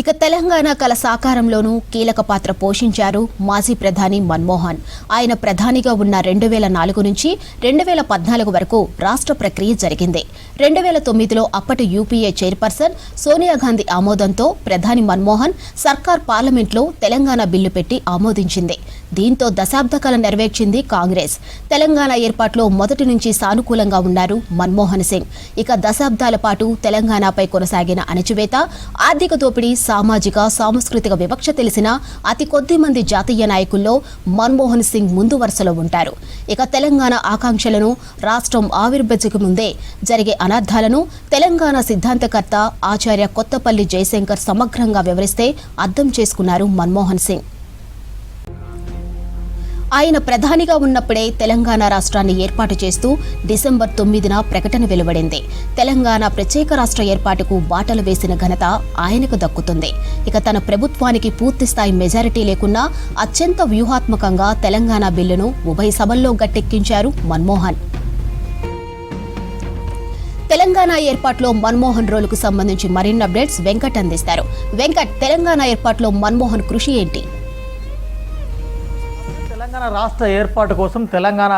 ఇక తెలంగాణ కల సాకారంలోనూ కీలక పాత్ర పోషించారు మాజీ ప్రధాని మన్మోహన్. ఆయన ప్రధానిగా ఉన్న రెండు వేల నాలుగు నుంచి రెండు వేల పద్నాలుగు వరకు రాష్ట్ర ప్రక్రియ జరిగింది. రెండు వేల తొమ్మిదిలో అప్పటి యూపీఏ చైర్పర్సన్ సోనియా గాంధీ ఆమోదంతో ప్రధాని మన్మోహన్ సర్కార్ పార్లమెంట్లో తెలంగాణ బిల్లు పెట్టి ఆమోదించింది. దీంతో దశాబ్ద కాలం నెరవేర్చింది కాంగ్రెస్. తెలంగాణ ఏర్పాటులో మొదటి నుంచి సానుకూలంగా ఉన్నారు మన్మోహన్ సింగ్. ఇక దశాబ్దాల పాటు తెలంగాణపై కొనసాగిన అణచివేత ఆర్థిక దోపిడీ సామాజిక సాంస్కృతిక వివక్ష తెలిసిన అతి కొద్ది మంది జాతీయ నాయకుల్లో మన్మోహన్ సింగ్ ముందు వరుసలో ఉంటారు. ఇక తెలంగాణ ఆకాంక్షలను రాష్ట్రం ఆవిర్భజకు ముందే జరిగే అనర్థాలను తెలంగాణ సిద్ధాంతకర్త ఆచార్య కొత్తపల్లి జయశంకర్ సమగ్రంగా వివరిస్తే అర్థం చేసుకున్నారు మన్మోహన్ సింగ్. ఆయన ప్రధానిగా ఉన్నప్పుడే తెలంగాణ రాష్ట్రాన్ని ఏర్పాటు చేస్తూ డిసెంబర్ తొమ్మిదిన ప్రకటన వెలువడింది. తెలంగాణ ప్రత్యేక రాష్ట్ర ఏర్పాటుకు బాటలు వేసిన ఘనత ఆయనకు దక్కుతుంది. ఇక తన ప్రభుత్వానికి పూర్తిస్థాయి మెజారిటీ లేకున్నా అత్యంత వ్యూహాత్మకంగా తెలంగాణ బిల్లును ఉభయ సభల్లో గట్టెక్కించారు మన్మోహన్. తెలంగాణ ఏర్పాటులో మన్మోహన్ రోలుకు సంబంధించి మరిన్ని అప్డేట్స్ వెంకట్ అందిస్తారు. వెంకట్ తెలంగాణ ఏర్పాటులో మన్మోహన్ కృషి ఏంటి? తెలంగాణ రాష్ట్ర ఏర్పాటు కోసం తెలంగాణ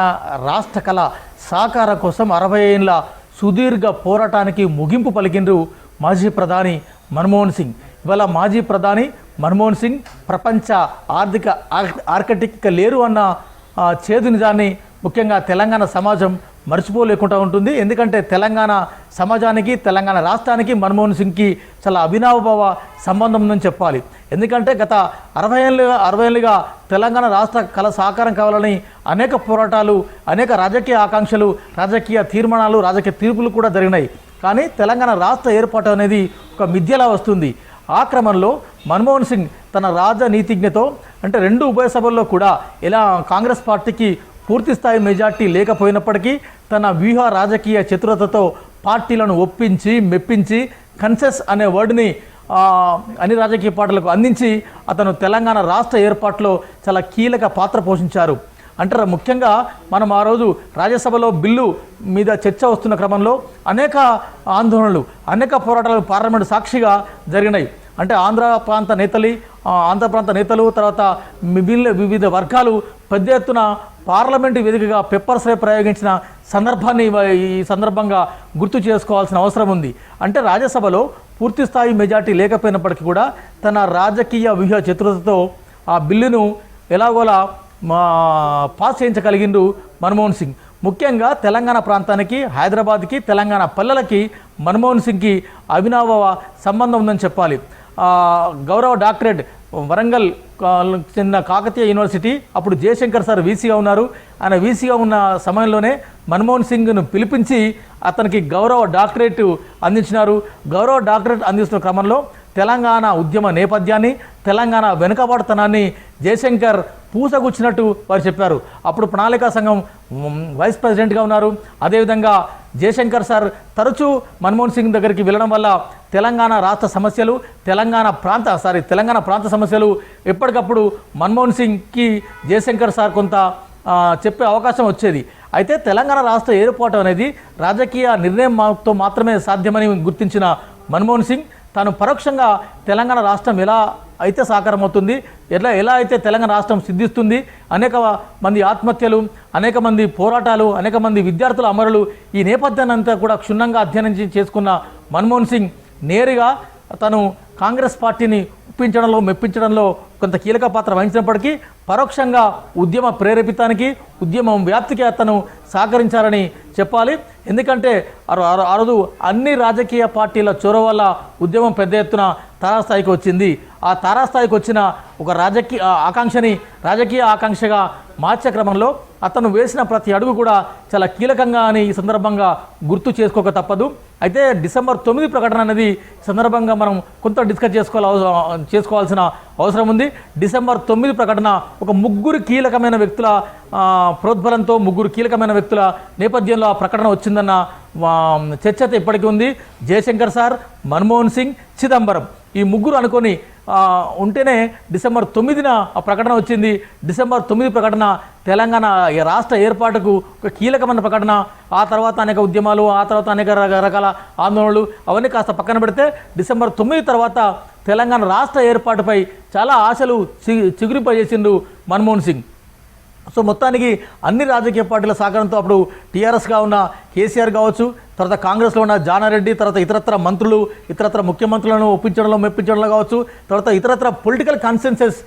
రాష్ట్ర కళ సాకారం కోసం అరవై ఏళ్ళ సుదీర్ఘ పోరాటానికి ముగింపు పలికిండ్రు మాజీ ప్రధాని మన్మోహన్ సింగ్. ఇవాళ మాజీ ప్రధాని మన్మోహన్ సింగ్ ప్రపంచ ఆర్థిక ఆర్- ఆర్కిటెక్ట్ లేరు అన్న చేదు నిజాన్ని ముఖ్యంగా తెలంగాణ సమాజం మర్చిపోలేకుండా ఉంటుంది. ఎందుకంటే తెలంగాణ సమాజానికి తెలంగాణ రాష్ట్రానికి మన్మోహన్ సింగ్కి చాలా అభినవభావ సంబంధం ఉందని చెప్పాలి. ఎందుకంటే గత అరవై ఏళ్ళుగా అరవై ఏళ్ళుగా తెలంగాణ రాష్ట్ర కళ సాకారం కావాలని అనేక పోరాటాలు అనేక రాజకీయ ఆకాంక్షలు రాజకీయ తీర్మానాలు రాజకీయ తీర్పులు కూడా జరిగినాయి. కానీ తెలంగాణ రాష్ట్ర ఏర్పాటు అనేది ఒక మిథ్యలా వస్తుంది. ఆ క్రమంలో మన్మోహన్ సింగ్ తన రాజనీతిజ్ఞతో అంటే రెండు ఉభయ సభల్లో కూడా ఇలా కాంగ్రెస్ పార్టీకి పూర్తిస్థాయి మెజార్టీ లేకపోయినప్పటికీ తన వ్యూహ రాజకీయ చతురతతో పార్టీలను ఒప్పించి మెప్పించి కన్సెస్ అనే వర్డ్ని అన్ని రాజకీయ పార్టీలకు అందించి అతను తెలంగాణ రాష్ట్ర ఏర్పాటులో చాలా కీలక పాత్ర పోషించారు. అంటారు ముఖ్యంగా మనం ఆ రోజు రాజ్యసభలో బిల్లు మీద చర్చ వస్తున్న క్రమంలో అనేక ఆందోళనలు అనేక పోరాటాలు పార్లమెంటు సాక్షిగా జరిగినాయి. అంటే ఆంధ్ర ప్రాంత నేతలు ఆంధ్ర ప్రాంత నేతలు తర్వాత మిగిలిన వివిధ వర్గాలు పెద్ద ఎత్తున పార్లమెంటు వేదికగా పెప్పర్ స్ప్రే ప్రయోగించిన సందర్భాన్ని ఈ సందర్భంగా గుర్తు చేసుకోవాల్సిన అవసరం ఉంది. అంటే రాజ్యసభలో పూర్తి స్థాయి మెజార్టీ లేకపోయినప్పటికీ కూడా తన రాజకీయ వ్యూహ చతురతతో ఆ బిల్లును ఎలాగోలా మా పాస్ చేయించగలిగిండు మన్మోహన్ సింగ్. ముఖ్యంగా తెలంగాణ ప్రాంతానికి హైదరాబాద్కి తెలంగాణ పల్లెలకి మన్మోహన్ సింగ్కి అభినవ సంబంధం ఉందని చెప్పాలి. గౌరవ డాక్టరేట్ వరంగల్ కా- చెందిన కాకతీయ యూనివర్సిటీ అప్పుడు జయశంకర్ సార్ వీసీగా ఉన్నారు. ఆయన వీసీగా ఉన్న సమయంలోనే మన్మోహన్ సింగ్ను పిలిపించి అతనికి గౌరవ డాక్టరేట్ అందించినారు. గౌరవ డాక్టరేట్ అందిస్తున్న క్రమంలో తెలంగాణ ఉద్యమ నేపథ్యాన్ని తెలంగాణ వెనుకబాటుతనాన్ని జయశంకర్ పూసగుచ్చినట్టు వారు చెప్పారు అప్పుడు ప్రణాళికా సంఘం వైస్ ప్రెసిడెంట్గా ఉన్నారు. అదేవిధంగా జయశంకర్ సార్ తరచూ మన్మోహన్ సింగ్ దగ్గరికి వెళ్ళడం వల్ల తెలంగాణ రాష్ట్ర సమస్యలు తెలంగాణ ప్రాంత సారీ తెలంగాణ ప్రాంత సమస్యలు ఎప్పటికప్పుడు మన్మోహన్ సింగ్కి జయశంకర్ సార్ కొంత చెప్పే అవకాశం వచ్చేది. అయితే తెలంగాణ రాష్ట్ర ఏర్పాటు అనేది రాజకీయ నిర్ణయం మాత్రమే సాధ్యమని గుర్తించిన మన్మోహన్ సింగ్ తాను పరోక్షంగా తెలంగాణ రాష్ట్రం ఎలా అయితే సాకారం ఎట్లా ఎలా ఎలా అయితే తెలంగాణ రాష్ట్రం సిద్ధిస్తుంది అనేక మంది ఆత్మహత్యలు అనేక మంది పోరాటాలు అనేక మంది విద్యార్థుల అమరులు ఈ నేపథ్యాన్ని అంతా కూడా క్షుణ్ణంగా అధ్యయనం చేసుకున్న మన్మోహన్ సింగ్ నేరుగా తను కాంగ్రెస్ పార్టీని ఒప్పించడంలో మెప్పించడంలో కొంత కీలక పాత్ర వహించినప్పటికీ పరోక్షంగా ఉద్యమ ప్రేరేపితానికి ఉద్యమం వ్యాప్తికి అతను సహకరించారని చెప్పాలి. ఎందుకంటే ఆ రోజు అన్ని రాజకీయ పార్టీల చొరవ వల్ల ఉద్యమం పెద్ద ఎత్తున తారాస్థాయికి వచ్చింది. ఆ తారాస్థాయికి వచ్చిన ఒక రాజకీయ ఆకాంక్షని రాజకీయ ఆకాంక్షగా మార్చే క్రమంలో అతను వేసిన ప్రతి అడుగు కూడా చాలా కీలకంగా అని ఈ సందర్భంగా గుర్తు చేసుకోక తప్పదు. అయితే డిసెంబర్ తొమ్మిది ప్రకటన అనేది సందర్భంగా మనం కొంత డిస్కస్ చేసుకోవాలి చేసుకోవాల్సిన అవసరం ఉంది. డిసెంబర్ తొమ్మిది ప్రకటన ఒక ముగ్గురు కీలకమైన వ్యక్తుల ప్రోద్బలంతో ముగ్గురు కీలకమైన వ్యక్తుల నేపథ్యంలో ఆ ప్రకటన వచ్చిందన్న చర్చత చర్చ అయితే ఇప్పటికీ ఉంది. జయశంకర్ సార్ మన్మోహన్ సింగ్ చిదంబరం ఈ ముగ్గురు అనుకొని ఉంటేనే డిసెంబర్ తొమ్మిదిన ఆ ప్రకటన వచ్చింది. డిసెంబర్ తొమ్మిది ప్రకటన తెలంగాణ రాష్ట్ర ఏర్పాటుకు ఒక కీలకమైన ప్రకటన. ఆ తర్వాత అనేక ఉద్యమాలు ఆ తర్వాత అనేక రకరకాల ఆందోళనలు అవన్నీ కాస్త పక్కన పెడితే డిసెంబర్ తొమ్మిది తర్వాత తెలంగాణ రాష్ట్ర ఏర్పాటుపై చాలా ఆశలు చి- చిగురింపజేసిండు మన్మోహన్ సింగ్. సో మొత్తానికి అన్ని రాజకీయ పార్టీల సహకారంతో అప్పుడు టీఆర్ఎస్గా ఉన్న కేసీఆర్ కావచ్చు తర్వాత కాంగ్రెస్లో ఉన్న జానారెడ్డి తర్వాత ఇతరత్ర మంత్రులు ఇతరత్ర ముఖ్యమంత్రులను ఒప్పించడంలో మెప్పించడంలో కావచ్చు తర్వాత ఇతరత్ర పొలిటికల్ కన్సెన్సెస్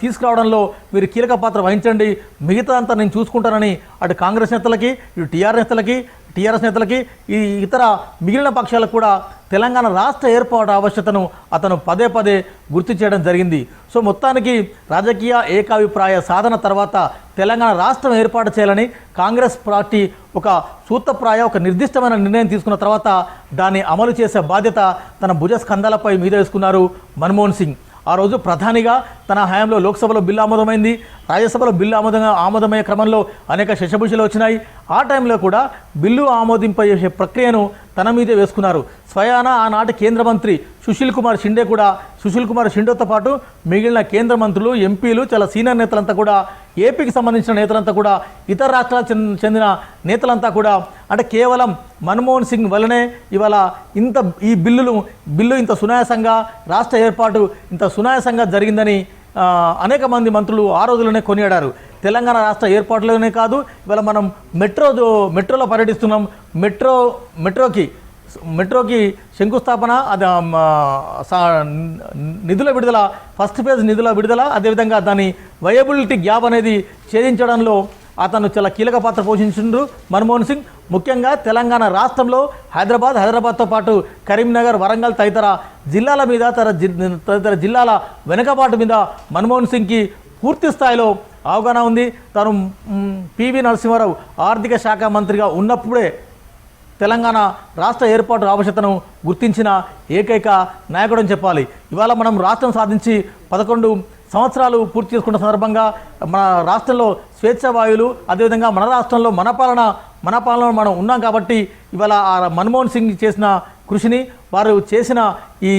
తీసుకురావడంలో మీరు కీలక పాత్ర వహించండి. మిగతా అంతా నేను చూసుకుంటానని అటు కాంగ్రెస్ నేతలకి ఇటు టీఆర్ నేతలకి టీఆర్ఎస్ నేతలకి ఈ ఇతర మిగిలిన పక్షాలకు కూడా తెలంగాణ రాష్ట్ర ఏర్పాటు ఆవశ్యకతను అతను పదే పదే గుర్తు చేయడం జరిగింది. సో మొత్తానికి రాజకీయ ఏకాభిప్రాయ సాధన తర్వాత తెలంగాణ రాష్ట్రం ఏర్పాటు చేయాలని కాంగ్రెస్ పార్టీ ఒక సూత్రప్రాయ ఒక నిర్దిష్టమైన నిర్ణయం తీసుకున్న తర్వాత దాన్ని అమలు చేసే బాధ్యత తన భుజ స్కంధాలపై మీద వేసుకున్నారు మన్మోహన్ సింగ్. ఆ రోజు ప్రధానిగా తన హయాంలో లోక్సభలో బిల్లు ఆమోదమైంది. రాజ్యసభలో బిల్లు ఆమోదంగా ఆమోదమయ్యే క్రమంలో అనేక శశభూషలు వచ్చినాయి. ఆ టైంలో కూడా బిల్లు ఆమోదింపజేసే ప్రక్రియను తన మీదే వేసుకున్నారు. స్వయాన ఆనాటి కేంద్ర మంత్రి సుశీల్ కుమార్ షిండే కూడా సుశీల్ కుమార్ షిండేతో పాటు మిగిలిన కేంద్ర మంత్రులు ఎంపీలు చాలా సీనియర్ నేతలంతా కూడా ఏపీకి సంబంధించిన నేతలంతా కూడా ఇతర రాష్ట్రాలకు చెందిన- చెందిన నేతలంతా కూడా అంటే కేవలం మన్మోహన్ సింగ్ వల్లనే ఇవాళ ఇంత ఈ బిల్లులు బిల్లు ఇంత సునాయాసంగా రాష్ట్ర ఏర్పాటు ఇంత సునాయాసంగా జరిగిందని అనేక మంది మంత్రులు ఆ రోజులోనే కొనియాడారు. తెలంగాణ రాష్ట్ర ఏర్పాటులోనే కాదు ఇవాళ మనం మెట్రో మెట్రోలో పర్యటిస్తున్నాం. మెట్రో మెట్రోకి మెట్రోకి శంకుస్థాపన అది నిధుల విడుదల ఫస్ట్ ఫేజ్ నిధుల విడుదల అదేవిధంగా దాని వయబిలిటీ గ్యాప్ అనేది ఛేదించడంలో అతను చాలా కీలక పాత్ర పోషించిండ్రు. మన్మోహన్ సింగ్ ముఖ్యంగా తెలంగాణ రాష్ట్రంలో హైదరాబాద్ హైదరాబాద్తో పాటు కరీంనగర్ వరంగల్ తదితర జిల్లాల మీద తర జి- తదితర జిల్లాల వెనుకబాటు మీద మన్మోహన్ సింగ్కి పూర్తి స్థాయిలో అవగాహన ఉంది. తను పివి నరసింహారావు ఆర్థిక శాఖ మంత్రిగా ఉన్నప్పుడే తెలంగాణ రాష్ట్ర ఏర్పాటు ఆవశ్యకతను గుర్తించిన ఏకైక నాయకుడు అని చెప్పాలి. ఇవాళ మనం రాష్ట్రం సాధించి పదకొండు సంవత్సరాలు పూర్తి చేసుకున్న సందర్భంగా మన రాష్ట్రంలో స్వేచ్ఛ వాయువులు అదేవిధంగా మన రాష్ట్రంలో మన పాలన మన పాలనలో మనం ఉన్నాం కాబట్టి ఇవాళ ఆ మన్మోహన్ సింగ్ చేసిన కృషిని వారు చేసిన ఈ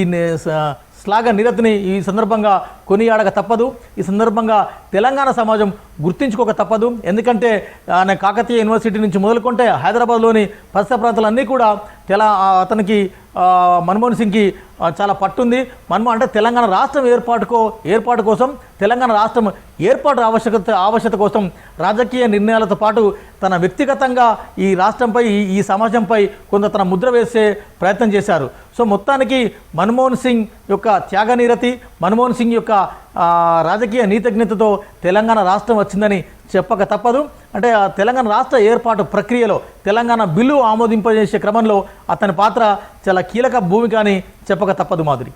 శ్లాఘ నిరతిని ఈ సందర్భంగా కొనియాడక తప్పదు. ఈ సందర్భంగా తెలంగాణ సమాజం గుర్తించుకోక తప్పదు. ఎందుకంటే ఆయన కాకతీయ యూనివర్సిటీ నుంచి మొదలుకుంటే హైదరాబాద్లోని పరిసర ప్రాంతాలన్నీ కూడా తెల అతనికి మన్మోహన్ సింగ్కి చాలా పట్టుంది. మన్మోహన్ అంటే తెలంగాణ రాష్ట్రం ఏర్పాటుకో ఏర్పాటు కోసం తెలంగాణ రాష్ట్రం ఏర్పాటు ఆవశ్యకత ఆవశ్యకత కోసం రాజకీయ నిర్ణయాలతో పాటు తన వ్యక్తిగతంగా ఈ రాష్ట్రంపై ఈ ఈ సమాజంపై కొంత తన ముద్ర వేసే ప్రయత్నం చేశారు. సో మొత్తానికి మన్మోహన్ సింగ్ యొక్క త్యాగనీరతి మన్మోహన్ సింగ్ యొక్క రాజకీయ నీతజ్ఞతతో తెలంగాణ రాష్ట్రం వచ్చిందని చెప్పక తప్పదు. అంటే తెలంగాణ రాష్ట్ర ఏర్పాటు ప్రక్రియలో తెలంగాణ బిల్లు ఆమోదింపజేసే క్రమంలో అతని పాత్ర చాలా కీలక భూమిక అని చెప్పక తప్పదు మాధురి.